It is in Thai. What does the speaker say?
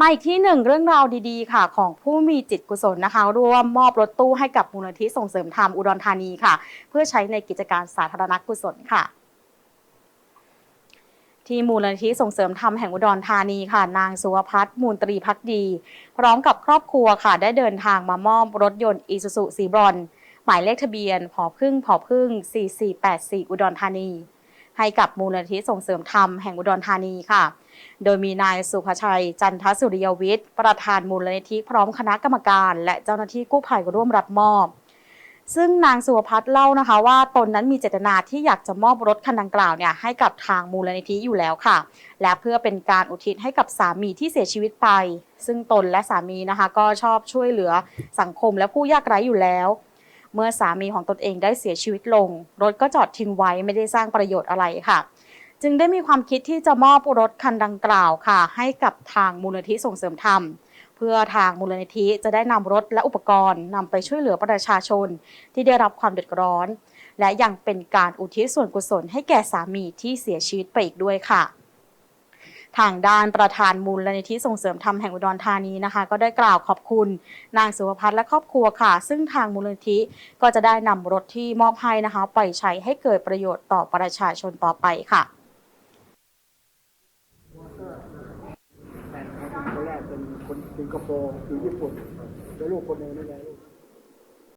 มาอีกที่หนึ่งเรื่องราวดีๆ ค่ะ ของผู้มีจิตกุศลนะคะ ร่วมมอบรถตู้ให้กับมูลนิธิส่งเสริมธรรมอุดรธานีค่ะ เพื่อใช้ในกิจการสาธารณกุศลค่ะ ที่มูลนิธิส่งเสริมธรรมแห่งอุดรธานีค่ะ นางสุวพัฒน์มูลตรีพักดี พร้อมกับครอบครัวค่ะ ได้เดินทางมามอบรถยนต์อีซูซูสีบรอนซ์หมายเลขทะเบียนผอพึ่งผอพึ่ง4484 อุดรธานี ให้กับมูลนิธิส่งเสริมธรรมแห่งอุดรธานีค่ะ โดยมีนายสุภชัย จันทสุริยวิทย์ ประธานมูลนิธิพร้อมคณะกรรมการ และเจ้าหน้าที่กู้ภัยร่วมรับมอบ ซึ่งนางสุวพัฒน์เล่านะคะ ว่าตนนั้นมีเจตนาที่อยากจะมอบรถคันดังกล่าวเนี่ยให้กับทางมูลนิธิอยู่แล้วค่ะ และเพื่อเป็นการอุทิศให้กับสามีที่เสียชีวิตไป ซึ่งตนและสามีนะคะ ก็ชอบช่วยเหลือสังคมและผู้ยากไร้อยู่แล้ว เมื่อสามีของตนเองได้เสียชีวิตลง รถก็จอดทิ้งไว้ไม่ได้สร้างประโยชน์อะไรค่ะ จึงได้มีความคิดที่จะมอบรถคันดังกล่าวค่ะ ให้กับทางมูลนิธิส่งเสริมธรรม เพื่อทางมูลนิธิจะได้นำรถและอุปกรณ์นำไปช่วยเหลือประชาชน ที่ได้รับความเดือดร้อน และยังเป็นการอุทิศส่วนกุศลให้แก่สามีที่เสียชีวิตไปอีกด้วยค่ะ ทางด้านประธานมูลนิธิส่งเสริมธรรมแห่งอุดรธานีนะคะ ก็ได้กล่าวขอบคุณนางสุภพัฒน์และครอบครัวค่ะ ซึ่งทางมูลนิธิก็จะได้นำรถที่มอบให้นะคะ ไปใช้ให้เกิดประโยชน์ต่อประชาชนต่อไปค่ะคนแรกเป็นคนสิงคโปร์อยู่ญี่ปุ่นแล้วลูกคนหนึงนี่ไงลูก